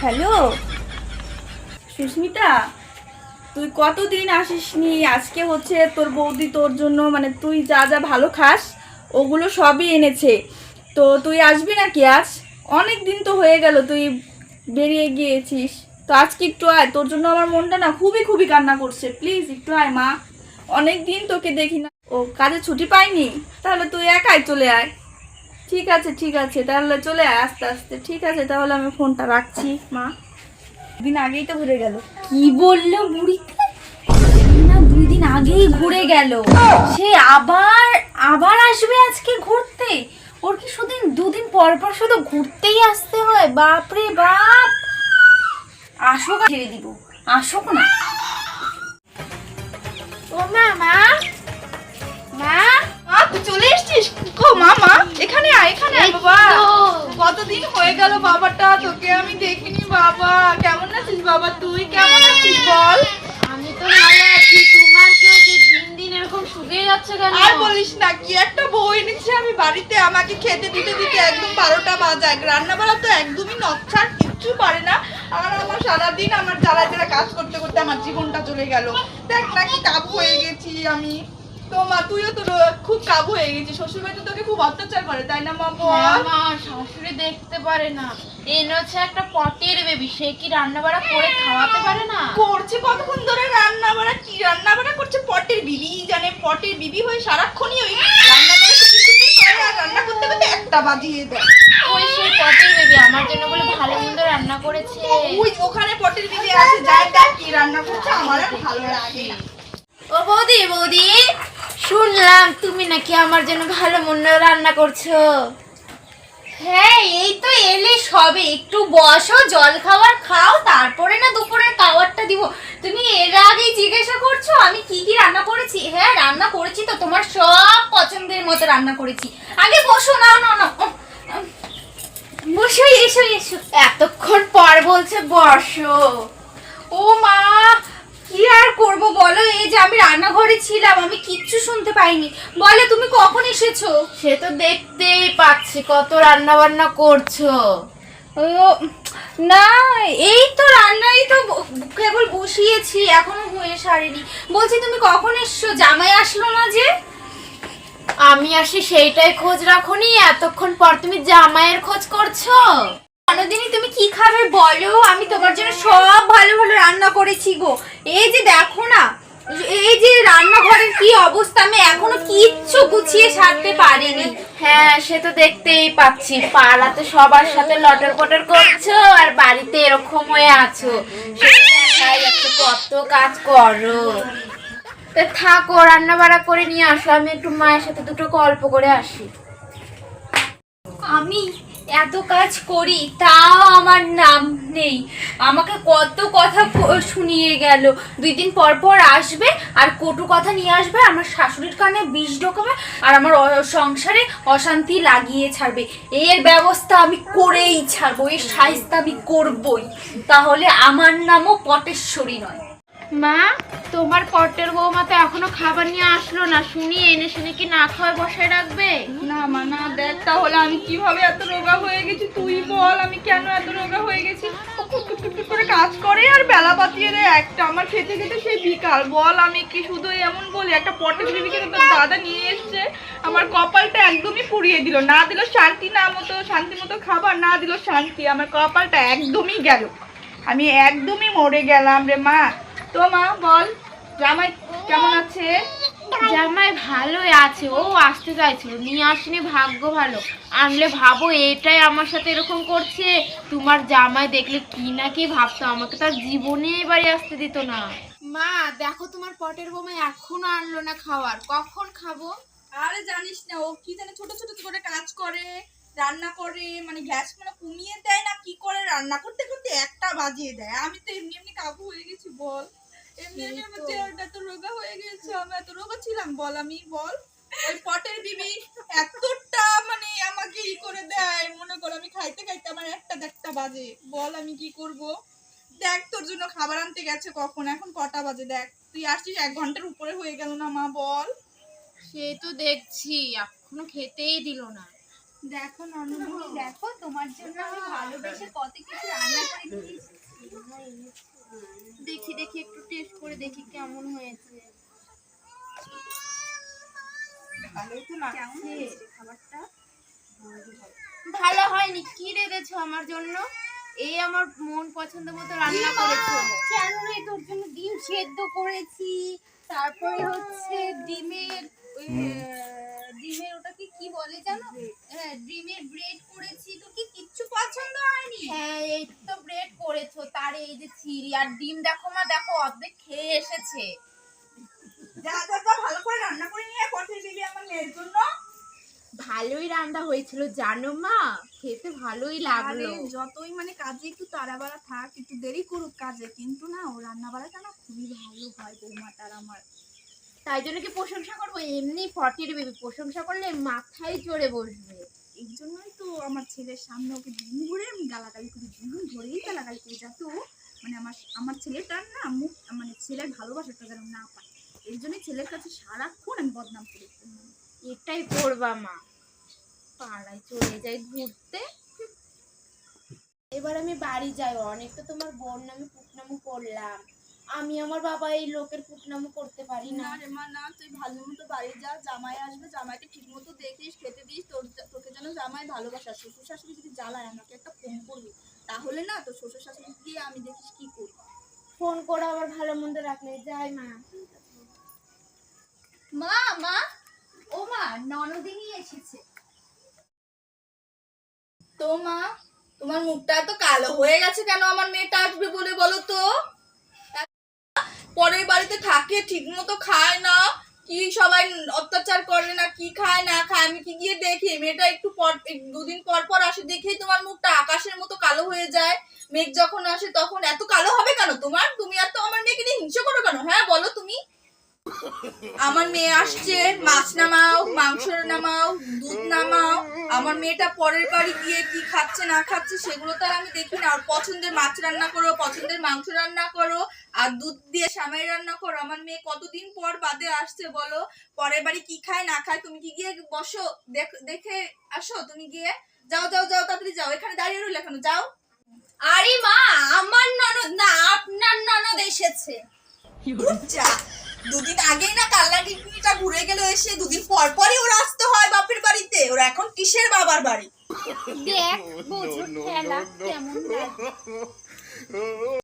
Hello? Susmita, তুই কতদিন আসিসনি? আজকে হচ্ছে তোর বৌদি তোর জন্য মানে তুই যা যা ভালো খাস, ওগুলো সবই এনেছে। তো তুই আসবি নাকি আজ? অনেক দিন তো হয়ে গেল তুই বেরিয়ে গিয়েছিস। তো আজকে একটু আয়, তোর জন্য আমার মনটা না খুবই খুবই কান্না করছে। প্লিজ একটু আয় মা। অনেক দিন তোকে দেখি না। ও, কাজে ছুটি পাইনি? তাহলে তুই একাই চলে আয়। ঠিক আছে ঠিক আছে তাহলে চলে আয় আস্তে আস্তে। ঠিক আছে তাহলে আমি ফোনটা রাখছি মা। দিন আগেই তো ঘুরে গেল। কি বলল বুড়িতে? না দুই দিন আগেই ঘুরে গেল। সে আবার আবার আসবে আজকে ঘুরতে? ওর কি শুধু দুদিন পর পর শুধু ঘুরতেই আসতে হয়? বাপরে বাপ! আসুক ছেড়ে দিব। আসুক না ও মা মা। মা তুই চলে এসেছিস? কো মা মা এখানে আয় এখানে আয় বাবা। কতদিন হয়ে গেল বাবাটা? তোকে আমি দেখিনি বাবা। কেমন আছিস বাবা? তুই কেমন আছিস বল। আমি তো ভালো আছি। তোমার যে দিন দিন এরকম শুকিয়ে যাচ্ছে কেন? আর বলিস না কি একটা বউ এনেছে আমি বাড়িতে। আমাকে খেতে দিতে দিতে একদম বারোটা বাজায়। রান্না বাড়া তো একদমই নচ্ছার কিচ্ছু পারে না। আর আমার সারাদিন আমার জ্বালা জ্বালা কাজ করতে করতে আমার জীবনটা চলে গেল। দেখ না কি কাবু হয়ে গেছি আমি। তো মা তুইও তো খুব কাবু হয়ে গেছিস। শ্বশুর বাড়িতে তোকে খুব অত্যাচার করে তাই না মা হ্যাঁ বল মা শাশুড়ি দেখতে পারে না। এনে হচ্ছে একটা পটের বেবি সে কি রান্না বাড়া করে খাওয়াতে পারে না? করছে কতক্ষণ ধরে রান্না বাড়া কি রান্না বাড়া করছে পটের বিবি জানে পটের বিবি হয়ে সারাক্ষণই ওই রান্না করে রান্না করতে করতে একটা বাজিয়ে দেয়। ওই সেই পটের বেবি আমার জন্য বলে ভালো মন্দ রান্না করেছে। ওই ওখানে পটের বিবি আছে যাই দেখ কি রান্না করছে আমার আর ভালো লাগে না। ও বৌদি বৌদি। শুনলাম তুমি নাকি আমার জন্য ভালো মন্দ রান্না করছ। হ্যাঁ এই তো এলে সবে। একটু বসো জল খাবার খাও তারপরে না দুপুরের খাবারটা দিব। তুমি এর আগেই জিজ্ঞাসা করছ আমি কি কি রান্না করেছি? হ্যাঁ রান্না করেছি তো তোমার সব পছন্দের মতো রান্না করেছি। আগে বসো না না না বসো এসো এসো। এতক্ষণ পর বলছে বসো। ও মা কি আর করব বলো? এই যে আমি রান্নাঘরে ছিলাম আমি কিচ্ছু শুনতে পাইনি। বলে তুমি কখন এসেছ? সে তো দেখতেই পাচ্ছি কত রান্না বান্না করছ। ও না এই তো রান্নাই তো কেবল বসিয়েছি এখনও হয়ে সারেনি। বলছি তুমি কখন এসছো? জামাই আসলো না যে? আমি আসি সেইটাই খোঁজ রাখোনি এতক্ষণ পর তুমি জামাইয়ের খোঁজ করছ। কোনোদিনই তুমি কি খাবে বলো? আমি তোমার জন্য সব ভালো ভালো রান্না করেছি গো। এই যে দেখো না এই যে রান্নাঘরের কি অবস্থা আমি এখনও কিচ্ছু গুছিয়ে সারতে পারিনি। হ্যাঁ সে তো দেখতেই পাচ্ছি। পাড়াতে সবার সাথে লটর পটর করছ আর বাড়িতে এরকম হয়ে আছো। কত কাজ করো। তা থাকো রান্না বাড়া করে নিয়ে আসো। আমি একটু মায়ের সাথে দুটো গল্প করে আসি। আমি এত কাজ করি, তাও আমার নাম নেই। আমাকে কত কথা শুনিয়ে গেল। দুই দিন পর পর আসবে আর কটু কথা নিয়ে আসবে, আমার শাশুড়ির কানে বিষ ঢোকাবে আর আমার সংসারে অশান্তি লাগিয়ে ছাড়বে। এর ব্যবস্থা আমি করেই ছাড়বো, এর সাহিস্তা আমি করবই। তাহলে আমার নামও পটেশ্বরী নয়। মা, তোমার পটের বৌমা তো এখনও খাবার নিয়ে আসলো না। শুনি, এনে শুনে কি না খাওয়ায় বসায় রাখবে? না মা, না দেখ, তাহলে আমি কীভাবে এত রোগা হয়ে গেছি? তুই বল, আমি কেন এত রোগা হয়ে গেছি? করে কাজ করে আর বেলা বাতিয়ে দেয়। একটা আমার খেতে খেতে সেই বিকাল। বল, আমি কি শুধু এমন বলি? একটা পটের বিবিকে তোর দাদা নিয়ে এসছে। আমার কপালটা একদমই পুড়িয়ে দিল। না দিল শান্তি, না মতো শান্তি মতো খাবার, না দিল শান্তি। আমার কপালটা একদমই গেল। আমি একদমই মরে গেলাম রে মা। তো মা বল জামাই কেমন আছে? জামাই ভালোই আছে ও আসতে চাইছিল নিয়ে আসেনি ভাগ্য ভালো। আনলে ভাবো এটাই আমার সাথে এরকম করছে। তোমার জামাই দেখলে কি না কি ভাবতো আমাকে তার জীবনেই বাড়ি আসতে দিত না। মা দেখো তোমার পটের বৌমা এখনও আনলো না খাওয়ার কখন খাব? আরে জানিস না ও কি জানে ছোট ছোট করে কাজ করে রান্না করে মানে গ্যাস মানে কমিয়ে দেয় না কি করে রান্না করতে করতে একটা বাজিয়ে দেয়। আমি তো এমনি এমনি কাবু হয়ে গেছি বল। এমনি এমনি আমার চেহারাটা এত রোগা হয়ে গেছে আমি এত রোগা ছিলাম বল আমি বল। ওই পটের বিবি এতটা মানে আমাকে ই করে দেয় মনে কর আমি খাইতে খাইতে আমার একটা দেড়টা বাজে। বল আমি কি করব? দেখ তোর জন্য খাবার আনতে গেছে কখন? এখন কটা বাজে দেখ। তুই আসছিস এক ঘণ্টার উপরে হয়ে গেল না মা বল। সে তো দেখছি এখনও খেতেই দিল না। দেখো ননদিনী দেখো তোমার জন্য আমি ভালোবেসে কত কিছু রান্না করে দিয়েছি দেখি দেখি একটু টেস্ট করে দেখি কেমন হয়েছে। ভালো হয়নি। কি রেঁধেছো আমার জন্য? এই আমার মন পছন্দ মতো রান্না করেছ। কেন রে? তোর জন্য ডিম সেদ্ধ করেছি। তারপরে হচ্ছে ডিমের ওই, ডিমের ওটাকে কি বলে জানো? হ্যাঁ ডিমের ব্রেড করেছি। তো কি পছন্দ হয়নি? হ্যাঁ এই তো ব্রেড করেছ তার এই যে চিড়ি আর ডিম দেখো মা দেখো অর্ধেক খেয়ে এসেছে। যা ভালো করে রান্না করে নিয়ে পাঠিয়ে দিবি আমার মেয়ের জন্য। ভালোই রান্না হয়েছিল জানো মা? খেতে ভালোই লাগল। যতই মানে কাজে একটু তাড়াবাড়া থাক একটু দেরি করুক কাজে কিন্তু না ও রান্না বাড়াটা না খুবই ভালো হয় বৌমাটার আমার। তাই জন্য কি প্রশংসা করব? এমনি ফটির বেবি প্রশংসা করলে মাথায় চড়ে বসবে। এই জন্যই তো আমার ছেলের সামনে ওকে দিন ঘুরে আমি গালাগালি করি, দিন ধরেই গালাগালি করি যাতে ও মানে আমার আমার ছেলেটার না মুখ মানে ছেলের ভালোবাসাটা যেন না পায়। এর জন্যই ছেলের কাছে সারাক্ষণ আমি বদনাম করি। এটাই করবা মা। পাড়ায় চলে যাই ঘুরতে। এবার আমি বাড়ি যাই। অনেকটা তোমার বোন নামে পুটনামু করলাম। আমি আমার বাবা এই লোকের পুটনামু করতে পারি না। রে মা না তুই ভালো মতো বাড়ি যা জামাই আসবে জামাইকে ঠিক মতো দেখিস খেতে দিস তোর তোকে যেন জামাই ভালোবাসা। শ্বশুর শাশুড়ি যদি জ্বালায় আমাকে একটা ফোন করবি। তাহলে না তোর শ্বশুর শাশুড়ি গিয়ে আমি দেখিস কি করি। ফোন করে আবার ভালো মন্দ রাখলে যাই মা। মা মা ও মা ননদিনী এসেছে। তো মা তোমার মুখটা এত কালো হয়ে গেছে কেন? আমার মেয়েটা আসবে বলে বলো তো। পরের বাড়িতে থাকে ঠিক মতো খায় না। কি সবাই অত্যাচার করে না, কি খায়, না খায়? আমি কি গিয়ে দেখি? মেয়েটা একটু পর দুদিন পর পর আসে, দেখেই তোমার মুখটা আকাশের মতো কালো হয়ে যায়। মেঘ যখন আসে তখন, এত কালো হবে কেন তোমার? তুমি এত আমার মেয়েকে নিয়ে হিংসা করো কেন? হ্যাঁ বলো তুমি। আমার মেয়ে আসছে, মাছ নামাও, মাংস নামাও, দুধ নামাও। আমার মেয়েটা পরের বাড়ি গিয়ে কি খাচ্ছে, না খাচ্ছে, সেগুলো তো আর আমি দেখি না। আর পছন্দের মাছ রান্না করো, পছন্দের মাংস রান্না করো। আর দুধ দিয়ে সামাই রান্না করো আমার মেয়ে কতদিন পর বাদে আসছে বলো পরের বাড়ি কি খায় না খায় তুমি কি গিয়ে বসো দেখ- দেখে আসো তুমি গিয়ে যাও যাও যাও তাড়াতাড়ি যাও এখানে দাঁড়িয়ে রইলে কেন যাও আরে মা আমার ননদ না আপনার ননদ এসেছে দুদিন আগেই না কাল্লা কাল্লাগিটা ঘুরে গেল এসে দুদিন পর পরই ওরা আসতে হয় বাপের বাড়িতে ওরা এখন কিসের বাবার বাড়ি দেখ বোঝো খেলা কেমন